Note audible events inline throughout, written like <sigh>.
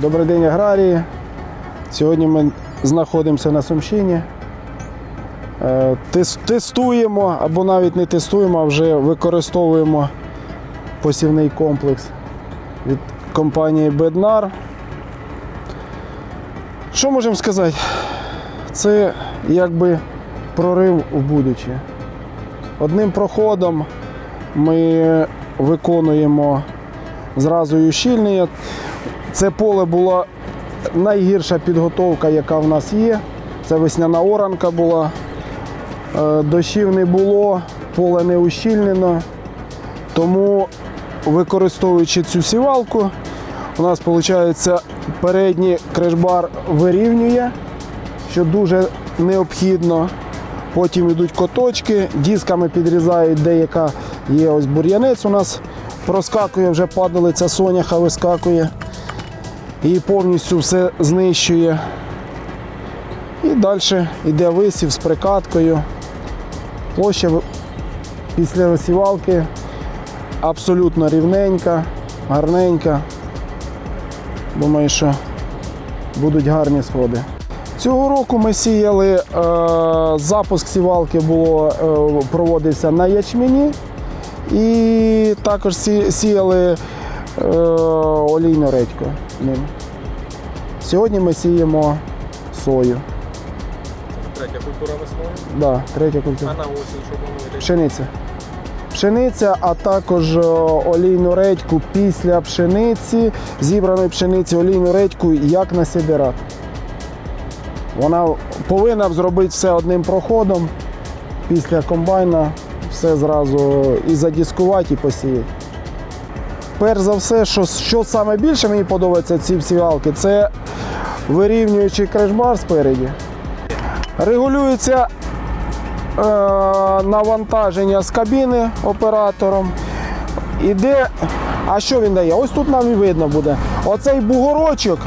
Добрий день, аграрії. Сьогодні ми знаходимося на Сумщині. Е, Тестуємо або навіть не тестуємо, а вже використовуємо посівний комплекс від компанії Беднар. Що можемо сказати? Це якби прорив у будуче. Одним проходом ми виконуємо зразу ущільнення. Це поле була найгірша підготовка, яка в нас є. Це весняна оранка була. Е, Дощів не було, поле не ущільнено. Тому, використовуючи цю сівалку, у нас виходить передній кришбар вирівнює, що дуже необхідно. Потім йдуть коточки, дисками підрізають, деяка є ось бур'янець у нас проскакує, вже падалиця соняха вискакує і повністю все знищує. І далі йде висів з прикаткою. Площа після висівалки абсолютно рівненька, гарненька. Думаю, що будуть гарні сходи. Цього року ми сіяли, е, запуск сівалки було, е, проводився на ячмені. І також сі- сіяли олійну редьку ним. Сьогодні ми сіємо сою. Третя культура весною. Да, третя культура. А на осінь, що плануєте? Пшениця. Пшениця, а також е, олійну редьку після пшениці, зібраної пшениці, олійну редьку як на сідерат. Вона повинна зробити все одним проходом. Після комбайна все зразу і задіскувати, і посіяти. Перш за все, що, що саме більше мені подобається в цій сівалки, це вирівнюючий кришбар спереді. Регулюється е, навантаження з кабіни оператором. Іде, а що він дає? Ось тут нам і видно буде. Оцей бугорочок,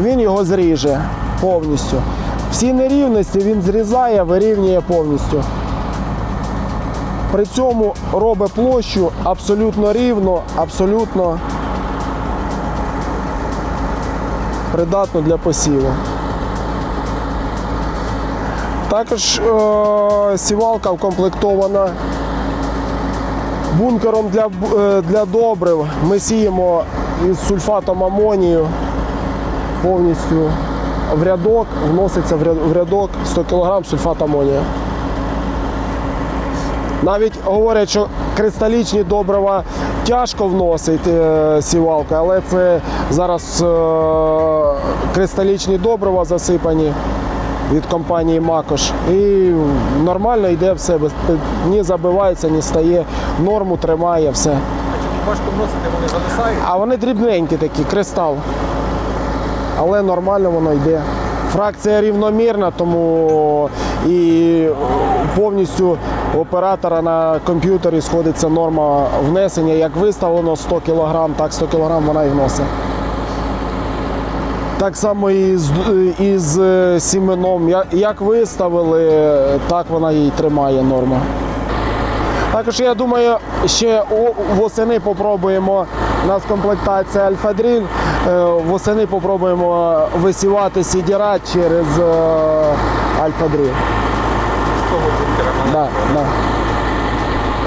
він його зріже повністю. Всі нерівності він зрізає, вирівнює повністю. При цьому робить площу абсолютно рівно, абсолютно придатну для посіву. Також е, сівалка вкомплектована бункером для, е, для добрив. Ми сіємо із сульфатом амонію повністю в рядок, вноситься в рядок 100 кг сульфат амонію. Навіть говорять, що кристалічні добрива тяжко вносить е, сівалка, але це зараз е, кристалічні добрива засипані від компанії Макош. І нормально йде все, ні забивається, ні стає, норму тримає все. Важко вносити, вони зависають? А вони дрібненькі такі, кристал. Але нормально воно йде. Фракція рівномірна, тому і повністю оператора на комп'ютері сходиться норма внесення. Як виставлено 100 кг, так 100 кг вона і вносить. Так само і з, і з е, сіменом. Як виставили, так вона її тримає норма. Також я думаю, ще восени попробуємо. У нас комплектація Альфа-Дріль. Е, Восени попробуємо висівати сідіра через е, Того бункера Да, да.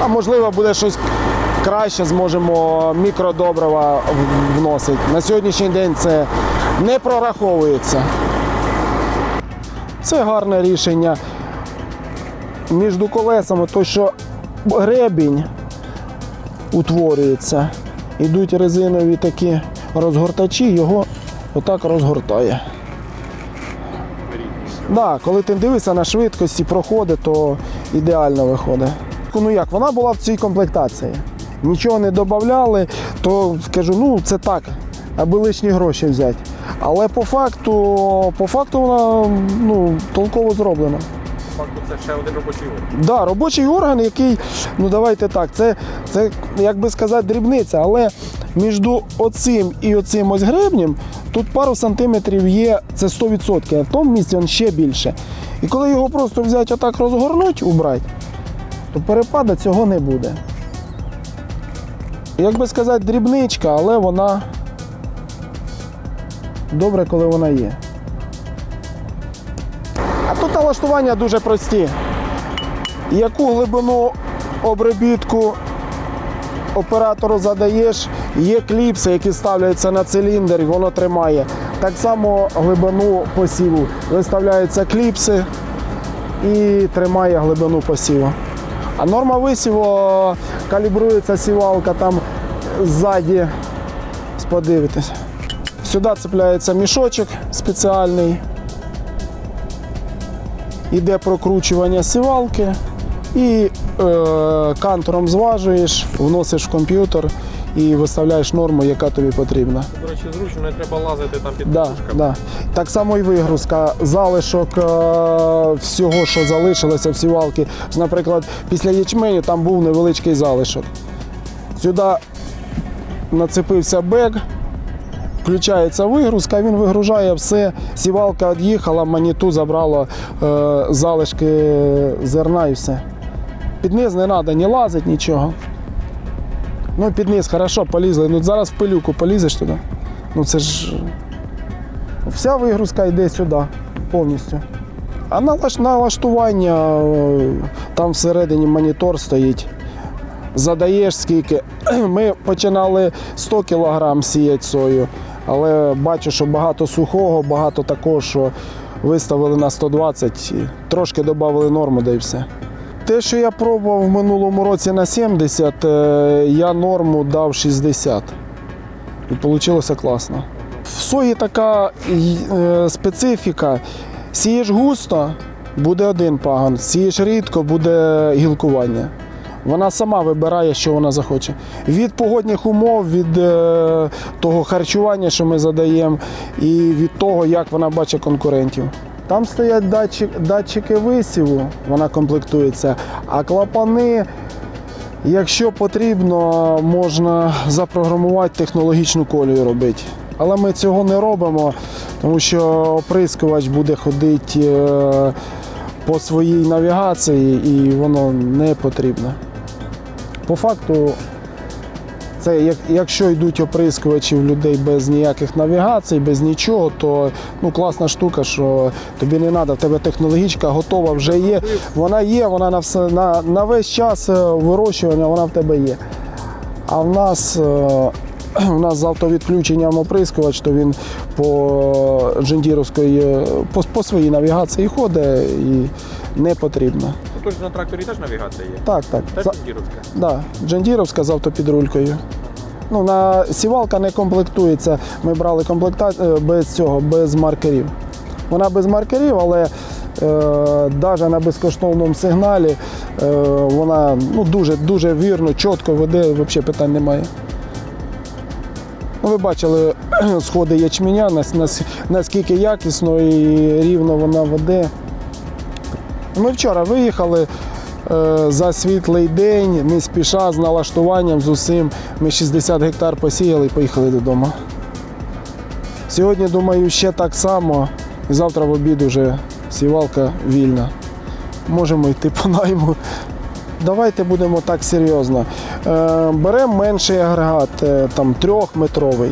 А можливо буде щось краще, зможемо мікродобрива вносити. На сьогоднішній день це не прораховується. Це гарне рішення. Між колесами, то що гребінь утворюється, ідуть резинові такі розгортачі, його отак розгортає. Да, коли ти дивишся на швидкості, проходить, то ідеально виходить. Ну як, вона була в цій комплектації. Нічого не додавали, то скажу, ну це так, аби лишні гроші взяти. Але по факту, по факту вона ну, толково зроблена. По факту це ще один робочий орган. Да, робочий орган, який, ну давайте так, це, це як би сказати, дрібниця, але між оцим і оцим ось гребнем тут пару сантиметрів є, це 100%, а в тому місці він ще більше. І коли його просто взяти отак розгорнути, убрати, то перепада цього не буде. Як би сказати, дрібничка, але вона Добре, коли вона є. А тут налаштування дуже прості. Яку глибину обробітку оператору задаєш, є кліпси, які ставляються на циліндр, і воно тримає. Так само глибину посіву. Виставляються кліпси і тримає глибину посіву. А норма висіву калібрується сівалка там ззаді. Подивитись. Сюди цепляється мішочок спеціальний. Іде прокручування сівалки і е, кантором зважуєш, вносиш в комп'ютер і виставляєш норму, яка тобі потрібна. До речі, зручно, не треба лазити там під Да, да. Так само і вигрузка, залишок е, всього, що залишилося в сівалки. Наприклад, після ячменю там був невеличкий залишок. Сюди нацепився бек, включається вигрузка, він вигружає все. Сівалка від'їхала, маніту забрало е, залишки зерна і все. Під низ не треба ні лазити, нічого. Ну, під низ, хорошо, полізли. Ну, зараз в пилюку полізеш туди. Ну це ж Вся вигрузка йде сюди повністю. А налаш- налаштування е, там всередині монітор стоїть. Задаєш скільки. <clears throat> Ми починали 100 кг сіяти сою, але бачу, що багато сухого, багато такого, що виставили на 120, і трошки додали норму, да і все. Те, що я пробував в минулому році на 70, е, я норму дав 60. І вийшло класно. В сої така е, специфіка. Сієш густо, буде один пагон, сієш рідко, буде гілкування. Вона сама вибирає, що вона захоче. Від погодних умов, від е, того харчування, що ми задаємо, і від того, як вона бачить конкурентів. Там стоять датчик, датчики висіву, вона комплектується, а клапани Якщо потрібно, можна запрограмувати технологічну колію робити. Але ми цього не робимо, тому що оприскувач буде ходити е, по своїй навігації і воно не потрібно. По факту, це як- якщо йдуть оприскувачі в людей без ніяких навігацій, без нічого, то ну, класна штука, що тобі не треба, в тебе технологічка готова вже є. Вона є, вона на, все, на, на весь час е, вирощування вона в тебе є. А в нас, е, <clears throat> в нас з автовідключенням оприскувач, то він по джендіровської, по, по своїй навігації ходить і не потрібно. Ну, на тракторі теж навігація є. Так, так. Теж За- Кіндіровська. Да, Джендіровська з автопідрулькою. Ну, на сівалка не комплектується. Ми брали комплектацію без цього, без маркерів. Вона без маркерів, але е, навіть на безкоштовному сигналі е, вона ну, дуже, дуже вірно, чітко веде, взагалі питань немає. Ну, ви бачили <clears throat> сходи ячменя, нас- нас- наскільки якісно і рівно вона веде. Ми вчора виїхали е, за світлий день, не спіша, з налаштуванням, з усім. Ми 60 гектар посіяли і поїхали додому. Сьогодні, думаю, ще так само. Завтра в обід вже сівалка вільна. Можемо йти по найму. Давайте будемо так серйозно. Е, беремо менший агрегат, е, там трьохметровий.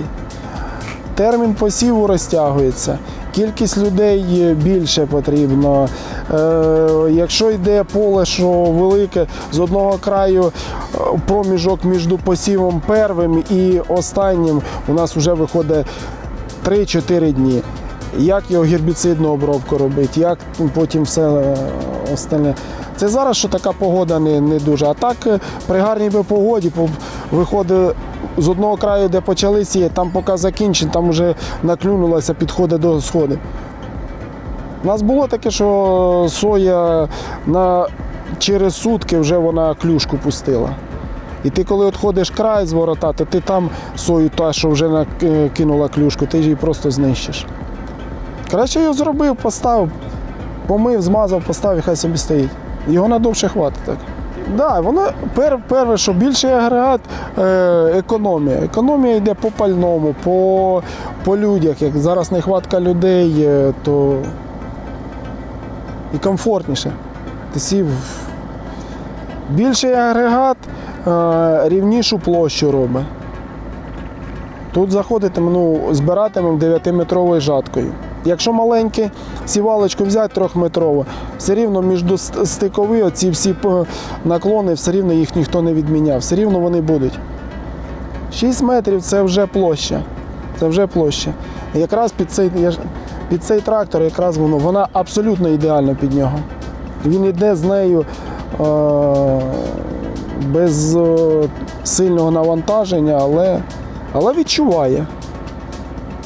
Термін посіву розтягується, кількість людей більше потрібно. Е, якщо йде поле, що велике, з одного краю е, проміжок між посівом первим і останнім у нас вже виходить 3-4 дні. Як його гербіцидну обробку робити, як потім все е, остальне. Це зараз, що така погода не, не дуже. А так при гарній би погоді по- виходить з одного краю, де почали сіяти, там поки закінчить, там вже наклюнулося, підходить до сходу. У нас було таке, що соя на, через сутки вже вона клюшку пустила. І ти коли відходиш край з ворота, то ти там сою, та, що вже накинула клюшку, ти її просто знищиш. Краще його зробив, поставив, помив, змазав, поставив і хай собі стоїть. Його надовше хватить. Так. Да, воно пер, перше, що більший агрегат е, економія. Економія йде по пальному, по, по людях. Як зараз нехватка людей, е, то і комфортніше. Ти сів. Більший агрегат е, рівнішу площу робить. Тут заходитимемо, ну, збиратимемо 9-метровою жаткою. Якщо маленьке сівалочку взяти трьохметрову, все рівно між стикові оці всі наклони, все рівно їх ніхто не відміняв, все рівно вони будуть. 6 метрів це вже площа. Це вже площа. І Якраз під цей, під цей трактор якраз воно, вона абсолютно ідеально під нього. Він йде з нею е, без е, сильного навантаження, але, але відчуває.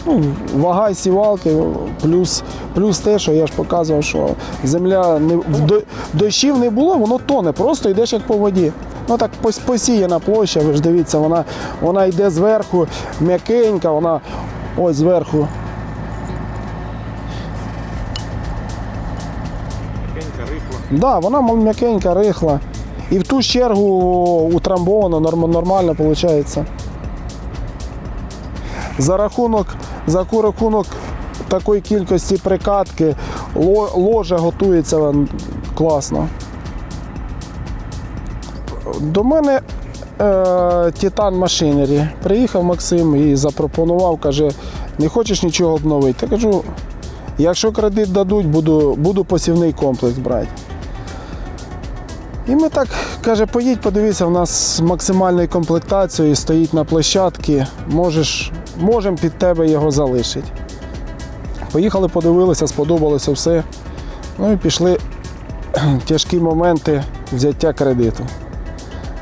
Ну, вага сівалки, плюс, плюс те, що я ж показував, що земля не до- дощів не було, воно тоне, просто йдеш як по воді. Ну так посіяна площа, ви ж дивіться, вона, вона йде зверху, м'якенька, вона ось зверху. Пенька, рихла. Да, вона м'якенька, рихла. І в ту ж чергу утрамбовано, норм- нормально виходить. За рахунок, за рахунок такої кількості прикатки ло- ложа готується класно. До мене е, Титан Машинері. Приїхав Максим і запропонував, каже, не хочеш нічого обновити. Я кажу, якщо кредит дадуть, буду, буду посівний комплекс брати. І ми так, каже, поїдь, подивися, в нас з максимальною комплектацією стоїть на площадці, можеш, можемо під тебе його залишити. Поїхали, подивилися, сподобалося все. Ну і пішли <clears throat> тяжкі моменти взяття кредиту.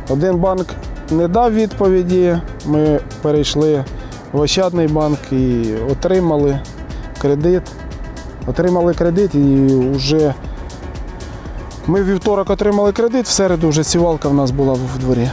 Один банк не дав відповіді, ми перейшли в Ощадний банк і отримали кредит. Отримали кредит і вже ми вівторок отримали кредит, в середу вже сівалка в нас була в дворі.